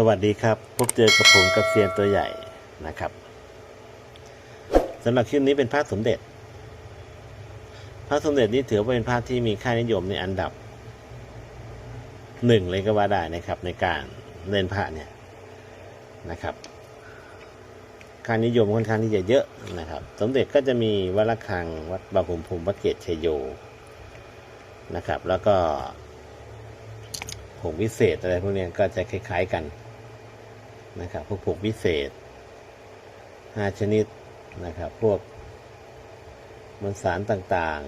สวัสดีครับ พบเจอกับผมกับเซียนตัวใหญ่นะครับสำหรับคลิปนี้เป็นพระสมเด็จ พระสมเด็จนี้ถือว่าเป็นพระที่มีค่านิยมในอันดับหนึ่งเลยก็ว่าได้นะครับ ในการเล่นพระเนี่ยนะครับค่านิยมค่อนข้างที่จะเยอะนะครับ สมเด็จก็จะมีวัดระฆังวัดบางขุนพรมวัดเกตชัยโยนะครับ แล้วก็ผงวิเศษอะไรพวกนี้ก็จะคล้าย ๆกัน นะครับพวกผงวิเศษห้าชนิดนะครับพวกมวลสารต่าง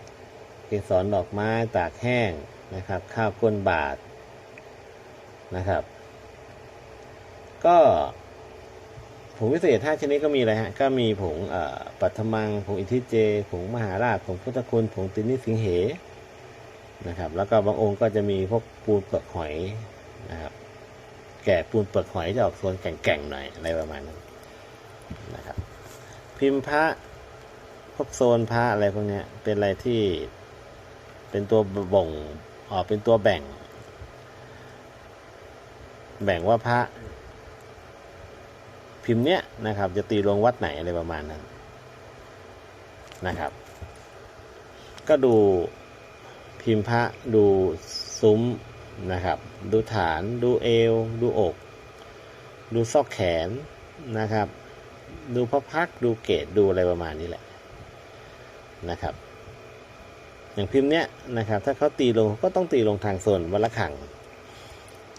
ๆ เกสรดอกไม้ตากแห้งนะครับ ข้าวก้นบาทนะครับ ก็ผงวิเศษห้าชนิดก็มีอะไรฮะ ก็มีผงปัทมัง ผงอิทิเจ ผงมหาราช ผงพุทธคุณ ผงตินิสิงเหนะครับ แล้วก็บางองค์ก็จะมีพวกปูนเปลือกหอยนะครับ แก่ปูนเปลือกหอยจะออกโซนแก่งๆหน่อยอะไรประมาณนั้นนะครับ พิมพ์พระพวกโซนพระอะไรพวกเนี้ยเป็นอะไรที่เป็นตัวบ่งออกเป็นตัวแบ่ง แบ่งว่าพระ พิมพ์เนี้ยนะครับ จะตีลงวัดไหนอะไรประมาณนั้นนะครับ ก็ดูพิมพ์พระดูซุ้ม นะครับ ดูฐาน ดูเอว ดูอก ดูซอกแขนนะครับ ดูพระพัก ดูเกตดูอะไรประมาณนี้แหละนะครับ อย่างพิมพ์เนี้ยนะครับ ถ้าเขาตีลงก็ต้องตีลงทางโซนวัลขัง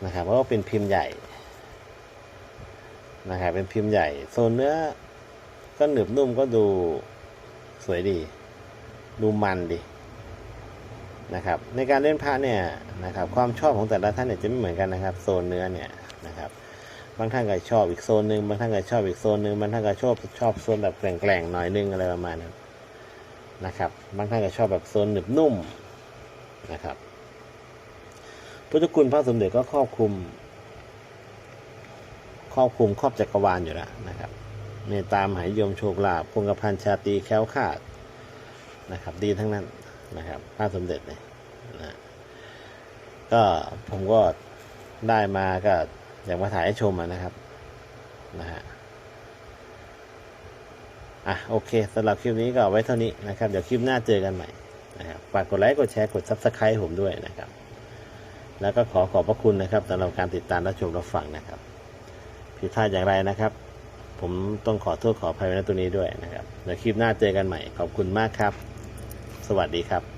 นะครับ เพราะว่าเป็นพิมพ์ใหญ่นะครับ เป็นพิมพ์ใหญ่ โซนเนื้อก็หนึบนุ่มก็ดูสวยดี ดูมันดี นะครับในการเล่นพระเนี่ยนะครับความชอบของแต่ละท่านเนี่ยจะไม่เหมือนกันนะครับโซนเนื้อเนี่ยนะครับบางท่านก็ชอบอีกโซนหนึ่งบางท่านก็ชอบอีกโซนหนึ่งบางท่านก็ชอบชอบโซนแบบแกล่งๆหน่อยนึงอะไรประมาณนั้นนะครับบางท่านก็ชอบแบบโซนหนึบนุ่มนะครับพุทธคุณพระสมเด็จก็ครอบคลุม ครอบคลุมครอบจักรวาลอยู่แล้วนะครับเมตตามหายยมโชคลาภคงกระพันชาตีแคล้วคลาดนะครับ ดีทั้งนั้น นะครับพระสมเด็จเนี่ยนะก็ผมก็ได้มาก็อยากมาถ่ายให้ชมนะครับนะฮะอะโอเคสำหรับคลิปนี้ก็ไว้เท่านี้นะครับ เดี๋ยวคลิปหน้าเจอกันใหม่นะครับฝากกดไลค์กดแชร์กดซับสไครต์ผมด้วยนะครับ แล้วก็ขอขอบพระคุณนะครับสำหรับการติดตามรับชมรับฟังนะครับผิดพลาดอย่างไรนะครับ ผมต้องขอโทษขออภัยในตัวนี้ด้วยนะครับแล้วคลิปหน้าเจอกันใหม่ ขอบคุณมากครับ สวัสดีครับ